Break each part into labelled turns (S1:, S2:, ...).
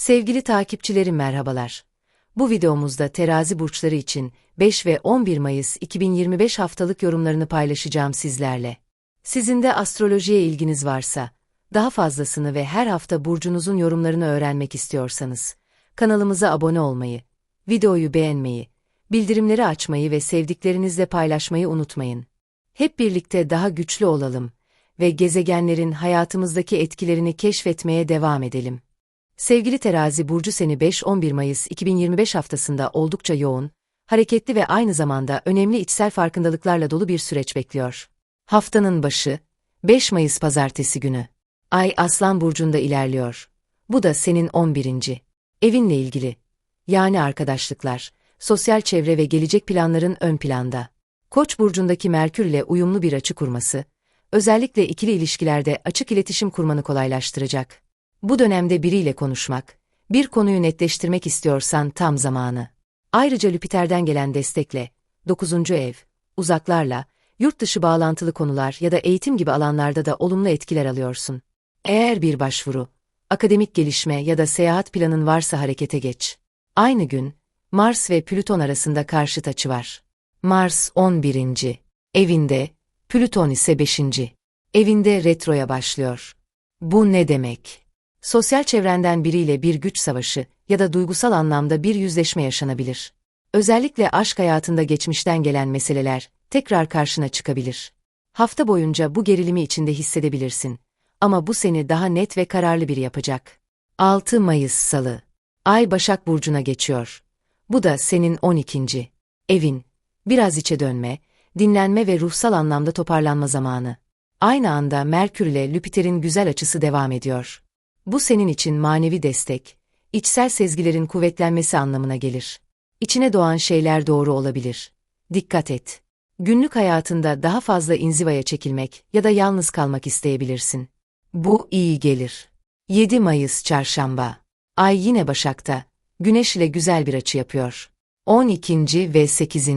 S1: Sevgili takipçilerim merhabalar. Bu videomuzda terazi burçları için 5 ve 11 Mayıs 2025 haftalık yorumlarını paylaşacağım sizlerle. Sizin de astrolojiye ilginiz varsa, daha fazlasını ve her hafta burcunuzun yorumlarını öğrenmek istiyorsanız, kanalımıza abone olmayı, videoyu beğenmeyi, bildirimleri açmayı ve sevdiklerinizle paylaşmayı unutmayın. Hep birlikte daha güçlü olalım ve gezegenlerin hayatımızdaki etkilerini keşfetmeye devam edelim. Sevgili terazi burcu seni 5-11 Mayıs 2025 haftasında oldukça yoğun, hareketli ve aynı zamanda önemli içsel farkındalıklarla dolu bir süreç bekliyor. Haftanın başı, 5 Mayıs pazartesi günü. Ay Aslan burcunda ilerliyor. Bu da senin 11. evinle ilgili. Yani arkadaşlıklar, sosyal çevre ve gelecek planların ön planda. Koç burcundaki Merkür ile uyumlu bir açı kurması, özellikle ikili ilişkilerde açık iletişim kurmanı kolaylaştıracak. Bu dönemde biriyle konuşmak, bir konuyu netleştirmek istiyorsan tam zamanı. Ayrıca Lüpiter'den gelen destekle, 9. ev, uzaklarla, yurt dışı bağlantılı konular ya da eğitim gibi alanlarda da olumlu etkiler alıyorsun. Eğer bir başvuru, akademik gelişme ya da seyahat planın varsa harekete geç. Aynı gün, Mars ve Plüton arasında karşıt açı var. Mars 11. evinde, Plüton ise 5. evinde retroya başlıyor. Bu ne demek? Sosyal çevrenden biriyle bir güç savaşı ya da duygusal anlamda bir yüzleşme yaşanabilir. Özellikle aşk hayatında geçmişten gelen meseleler tekrar karşına çıkabilir. Hafta boyunca bu gerilimi içinde hissedebilirsin. Ama bu seni daha net ve kararlı biri yapacak. 6 Mayıs Salı Ay Başak Burcu'na geçiyor. Bu da senin 12. evin. Biraz içe dönme, dinlenme ve ruhsal anlamda toparlanma zamanı. Aynı anda Merkür ile Lüpiter'in güzel açısı devam ediyor. Bu senin için manevi destek, içsel sezgilerin kuvvetlenmesi anlamına gelir. İçine doğan şeyler doğru olabilir. Dikkat et. Günlük hayatında daha fazla inzivaya çekilmek ya da yalnız kalmak isteyebilirsin. Bu iyi gelir. 7 Mayıs Çarşamba. Ay yine Başak'ta. Güneş ile güzel bir açı yapıyor. 12. ve 8.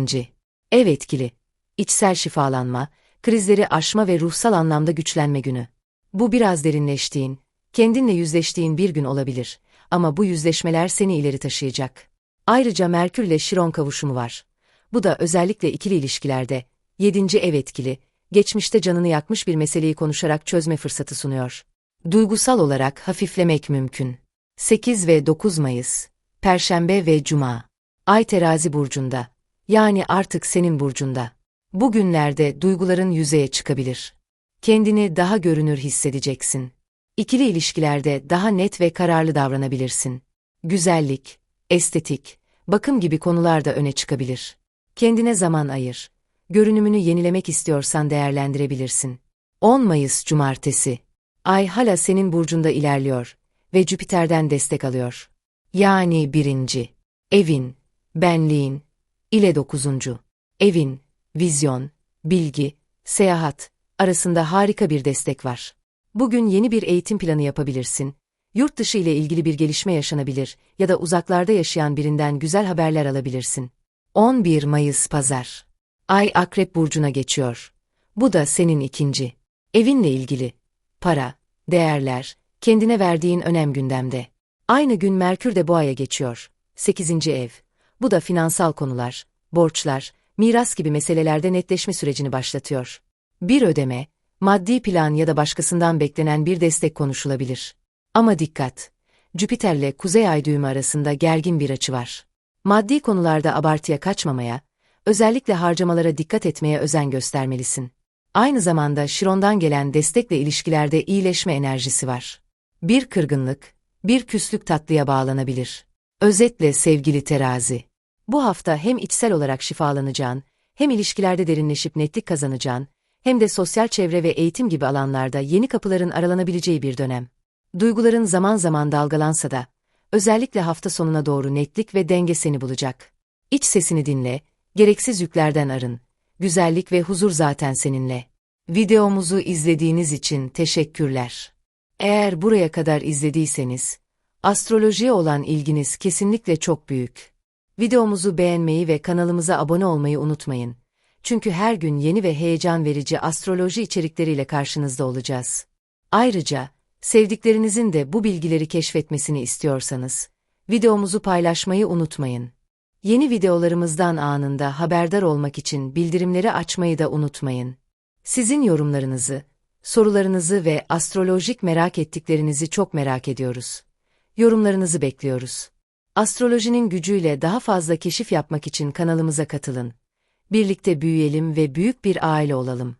S1: Ev etkili. İçsel şifalanma, krizleri aşma ve ruhsal anlamda güçlenme günü. Bu biraz derinleştiğin, kendinle yüzleştiğin bir gün olabilir ama bu yüzleşmeler seni ileri taşıyacak. Ayrıca Merkür ile Şiron kavuşumu var. Bu da özellikle ikili ilişkilerde, 7. ev etkili, geçmişte canını yakmış bir meseleyi konuşarak çözme fırsatı sunuyor. Duygusal olarak hafiflemek mümkün. 8 ve 9 Mayıs, Perşembe ve Cuma. Ay terazi burcunda. Yani artık senin burcunda. Bu günlerde duyguların yüzeye çıkabilir. Kendini daha görünür hissedeceksin. İkili ilişkilerde daha net ve kararlı davranabilirsin. Güzellik, estetik, bakım gibi konular da öne çıkabilir. Kendine zaman ayır. Görünümünü yenilemek istiyorsan değerlendirebilirsin. 10 Mayıs Cumartesi. Ay hala senin burcunda ilerliyor ve Jüpiter'den destek alıyor. Yani birinci, evin, benliğin, ile dokuzuncu, evin, vizyon, bilgi, seyahat arasında harika bir destek var. Bugün yeni bir eğitim planı yapabilirsin. Yurt dışı ile ilgili bir gelişme yaşanabilir ya da uzaklarda yaşayan birinden güzel haberler alabilirsin. 11 Mayıs Pazar Ay Akrep Burcu'na geçiyor. Bu da senin ikinci. Evinle ilgili. Para, değerler, kendine verdiğin önem gündemde. Aynı gün Merkür de Boğa'ya geçiyor. 8. ev. Bu da finansal konular, borçlar, miras gibi meselelerde netleşme sürecini başlatıyor. Bir ödeme, maddi plan ya da başkasından beklenen bir destek konuşulabilir. Ama dikkat! Jüpiter'le Kuzey Ay düğümü arasında gergin bir açı var. Maddi konularda abartıya kaçmamaya, özellikle harcamalara dikkat etmeye özen göstermelisin. Aynı zamanda Şiron'dan gelen destekle ilişkilerde iyileşme enerjisi var. Bir kırgınlık, bir küslük tatlıya bağlanabilir. Özetle sevgili terazi. Bu hafta hem içsel olarak şifalanacağın, hem ilişkilerde derinleşip netlik kazanacağın, hem de sosyal çevre ve eğitim gibi alanlarda yeni kapıların aralanabileceği bir dönem. Duyguların zaman zaman dalgalansa da, özellikle hafta sonuna doğru netlik ve denge seni bulacak. İç sesini dinle, gereksiz yüklerden arın. Güzellik ve huzur zaten seninle. Videomuzu izlediğiniz için teşekkürler. Eğer buraya kadar izlediyseniz, astrolojiye olan ilginiz kesinlikle çok büyük. Videomuzu beğenmeyi ve kanalımıza abone olmayı unutmayın. Çünkü her gün yeni ve heyecan verici astroloji içerikleriyle karşınızda olacağız. Ayrıca, Sevdiklerinizin de bu bilgileri keşfetmesini istiyorsanız, videomuzu paylaşmayı unutmayın. Yeni videolarımızdan anında haberdar olmak için bildirimleri açmayı da unutmayın. Sizin yorumlarınızı, sorularınızı ve astrolojik merak ettiklerinizi çok merak ediyoruz. Yorumlarınızı bekliyoruz. Astrolojinin gücüyle daha fazla keşif yapmak için kanalımıza katılın. Birlikte büyüyelim ve büyük bir aile olalım.